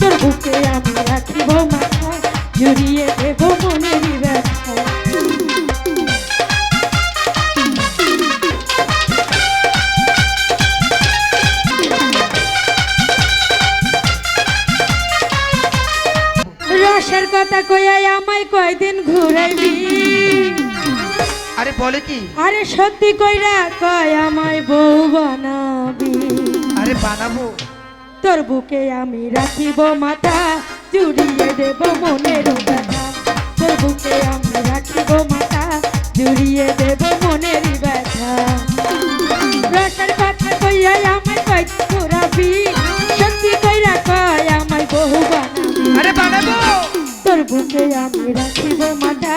তোর বুকে আমি রাখিব মাথা জড়িয়ে দেব মনের ব্যথা। রসের কথা কইয়াই আমায় কয়দিন ঘুরাইবি? আরে বলে কি? আরে সত্যি কইরা কয় আমায় বউ বানাবি? আরে বানাবো। তোর বুকে আমি রাখিব মাথা জুড়িয়ে দেব মনের ব্যথা। তোর বুকে আমি রাখিব মাথা জুড়িয়ে দেব মনের ব্যথা। রসের কথা কইয়াই আমায় কয় ঘুরাবি সত্যি কইরা কয় আমায় বহু বানাবি তোর বুকে আমি রাখিব মাথা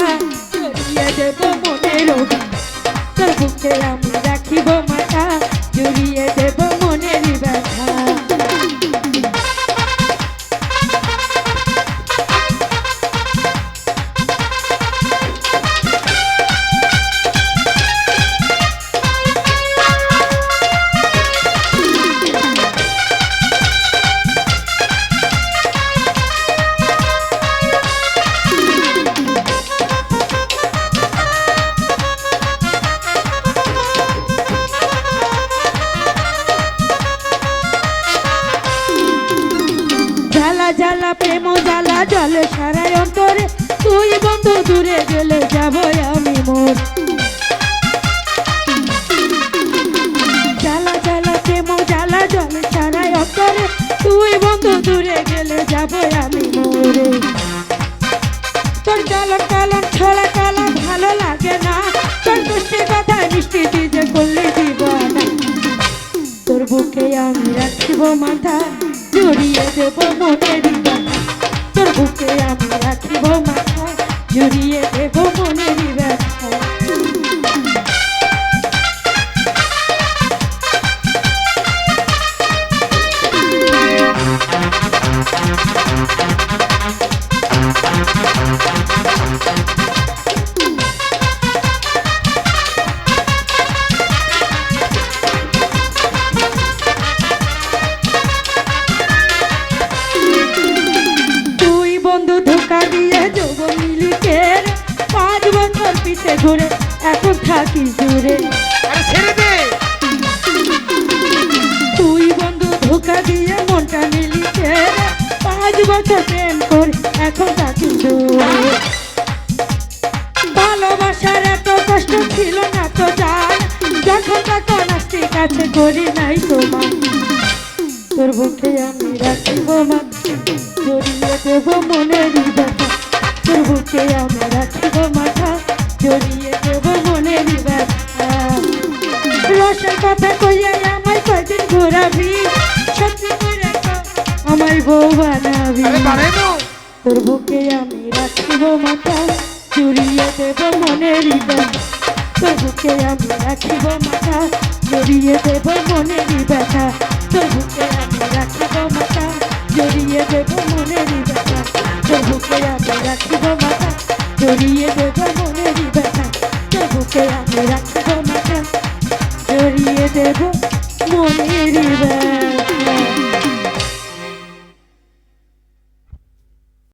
জড়িয়ে দেব জলে সারাই অন্তরে, তুই বন্ধু দূরে গেলে যাব আমি মোর। জ্বালা জ্বালা প্রেম, জ্বালা জলে সারাই অন্তরে, তুই বন্ধু দূরে গেলে যাব আমি মোরে। তোর জ্বালন কালন ছড়া কালা ভালো লাগে না। তোর দুষ্টি কথা মিষ্টি দিতে করলে দিবানা তোর বুকে আমি রাখিব মাথা, জড়িয়ে দেব মনের পিছে ঘুরে এখন থাকি জুড়ে তুই বন্ধু ধোকা দিয়ে মনটা মিলিকে পাঁচ বছর প্রেম করে এখন থাকি জুড়ে ভালোবাসার এত কষ্ট ছিল না তো জান যখন তখন আসতে কাছে করি নাই তোমার। তোর বুকে আমি রাখিব মাথা জড়িয়ে দেব মনের ব্যথা তোর বুকে আমি রাখিব বউ বানাবি। তোর বুকে আমি রাখিব মাথা জড়িয়ে দেব মনের তোর বুকে আমি রাখিব মাথা জড়িয়ে দেব মনের ব্যথা তোর বুকে আমি রাখিব মাথা জড়িয়ে দেব মনের ব্যথা তোর বুকে আমি রাখিব মাথা জড়িয়ে দেব মনের ব্যথা তোর বুকে আমি রাখিব মাথা জড়িয়ে দেব মনের ব্যথা